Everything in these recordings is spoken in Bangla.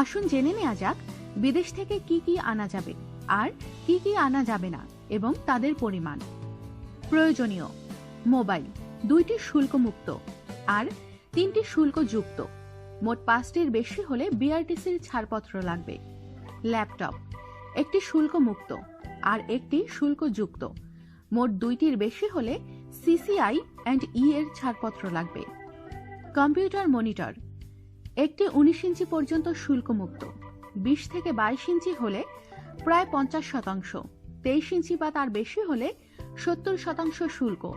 আসুন জেনে নেওয়া যাক, বিদেশ থেকে কি কি আনা যাবে আর কি কি আনা যাবে না এবং তাদের পরিমাণ। প্রয়োজনীয়, মোবাইল দুইটি শুল্কমুক্ত আর তিনটি শুল্কযুক্ত। মোট পাঁচটির বেশি হলে বিআরটিসির ছাড়পত্র লাগবে। ল্যাপটপ একটি শুল্কমুক্ত আর একটি শুল্কযুক্ত। মোট দুইটির বেশি হলে সিসিআই অ্যান্ড ই এর ছাড়পত্র লাগবে। কম্পিউটার মনিটর একটি উনিশ ইঞ্চি পর্যন্ত শুল্কমুক্ত। বিশ থেকে বাইশ ইঞ্চি হলে প্রায় পঞ্চাশ শতাংশ। তেইশ ইঞ্চি বা তার বেশি হলে সত্তর শতাংশ শুল্ক।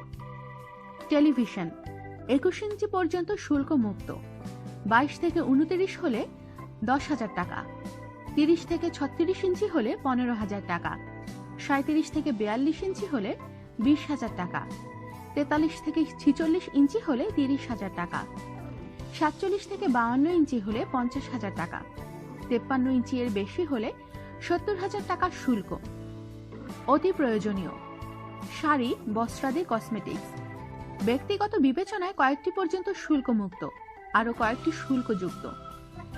টেলিভিশন, একুশ ইঞ্চি পর্যন্ত শুল্ক মুক্ত বাইশ থেকে উনত্রিশ হলে দশ হাজার টাকা। তিরিশ থেকে ছত্রিশ ইঞ্চি হলে পনেরো হাজার টাকা। সাঁত্রিশ থেকে বিয়াল্লিশ ইঞ্চি হলে বিশ হাজার টাকা। তেতাল্লিশ থেকে ছিচল্লিশ ইঞ্চি হলে তিরিশ হাজার টাকা। সাতচল্লিশ থেকে বাউন্ন ইঞ্চি হলে পঞ্চাশ হাজার টাকা। তেপ্পান্ন ইঞ্চি এর বেশি হলে সত্তর হাজার টাকা শুল্ক। অতি প্রয়োজনীয়। শাড়ি, বস্ত্রাদি, কসমেটিক্স। ব্যক্তিগত বিবেচনায় কয়েকটি পর্যন্ত শুল্কমুক্ত, আরও কয়েকটি শুল্কযুক্ত।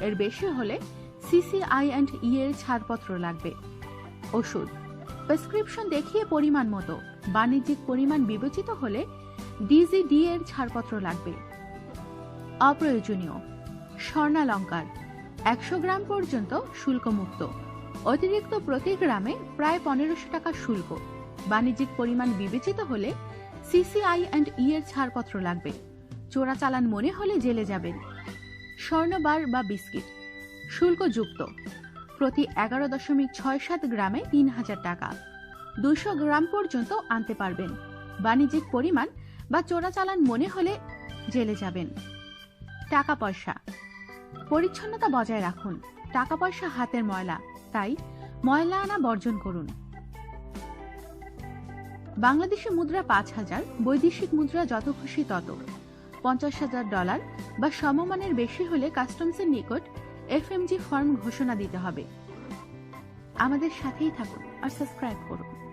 এর বেশি হলে সিসিআই অ্যান্ড ই এর ছাড়পত্র লাগবে। ওষুধ। প্রেসক্রিপশন দেখিয়ে পরিমাণ মতো, বাণিজ্যিক পরিমাণ বিবেচিত হলে ডিজিডি এর ছাড়পত্র লাগবে। অপ্রয়োজনীয়। স্বর্ণালঙ্কার, একশো গ্রাম পর্যন্ত শুল্কমুক্ত। অতিরিক্ত প্রতি গ্রামে প্রায় পনেরোশো টাকা শুল্ক। বাণিজ্যিক পরিমাণ বিবেচিত হলে সিসিআই অ্যান্ড ই এর ছাড়পত্র লাগবে। চোরাচালান মনে হলে জেলে যাবেন। স্বর্ণবার বা বিস্কিট, শুল্কযুক্ত। প্রতি এগারো দশমিক ছয় সাত গ্রামে তিন হাজার টাকা। দুশো গ্রাম পর্যন্ত আনতে পারবেন। বাণিজ্যিক পরিমাণ বা চোরাচালান মনে হলে জেলে যাবেন। টাকা পয়সা পরিচ্ছন্নতা বজায় রাখুন। টাকা পয়সা হাতের ময়লা। তাই ময়লা আনা বর্জন করুন। বাংলাদেশি মুদ্রা পাঁচ হাজার, বৈদেশিক মুদ্রা যত খুশি তত। পঞ্চাশ হাজার ডলার বা সমমানের বেশি হলে কাস্টমসের নিকট এফএমজি ফর্ম ঘোষণা দিতে হবে। আমাদের সাথেই থাকুন আর সাবস্ক্রাইব করুন।